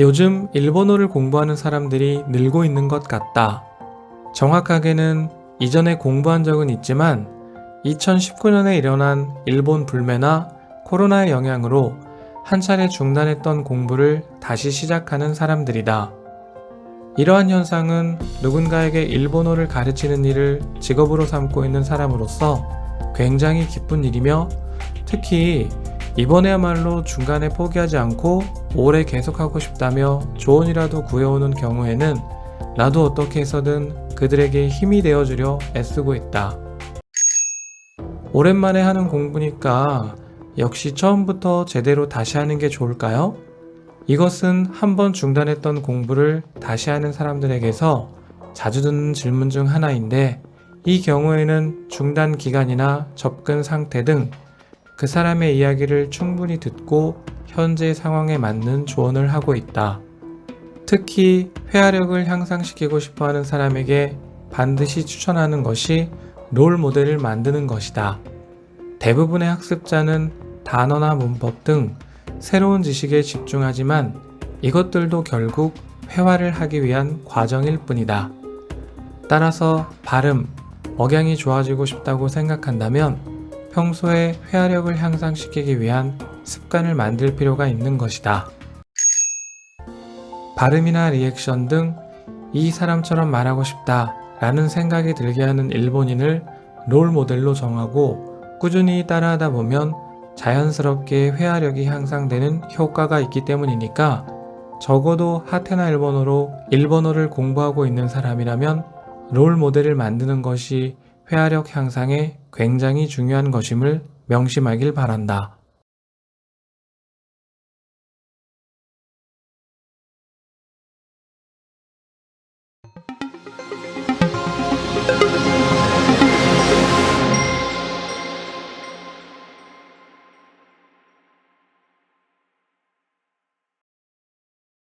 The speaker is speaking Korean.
요즘 일본어를 공부하는 사람들이 늘고 있는 것 같다. 정확하게는 이전에 공부한 적은 있지만 2019년에 일어난 일본 불매나 코로나의 영향으로 한 차례 중단했던 공부를 다시 시작하는 사람들이다. 이러한 현상은 누군가에게 일본어를 가르치는 일을 직업으로 삼고 있는 사람으로서 굉장히 기쁜 일이며 특히 이번에야말로 중간에 포기하지 않고 오래 계속하고 싶다며 조언이라도 구해오는 경우에는 나도 어떻게 해서든 그들에게 힘이 되어주려 애쓰고 있다. 오랜만에 하는 공부니까 역시 처음부터 제대로 다시 하는 게 좋을까요? 이것은 한번 중단했던 공부를 다시 하는 사람들에게서 자주 듣는 질문 중 하나인데 이 경우에는 중단 기간이나 접근 상태 등 그 사람의 이야기를 충분히 듣고 현재 상황에 맞는 조언을 하고 있다. 특히 회화력을 향상시키고 싶어 하는 사람에게 반드시 추천하는 것이 롤 모델을 만드는 것이다. 대부분의 학습자는 단어나 문법 등 새로운 지식에 집중하지만 이것들도 결국 회화를 하기 위한 과정일 뿐이다. 따라서 발음, 억양이 좋아지고 싶다고 생각한다면 평소에 회화력을 향상시키기 위한 습관을 만들 필요가 있는 것이다. 발음이나 리액션 등 이 사람처럼 말하고 싶다 라는 생각이 들게 하는 일본인을 롤 모델로 정하고 꾸준히 따라하다 보면 자연스럽게 회화력이 향상되는 효과가 있기 때문이니까 적어도 하테나 일본어로 일본어를 공부하고 있는 사람이라면 롤 모델을 만드는 것이 회화력 향상에 굉장히 중요한 것임을 명심하길 바란다.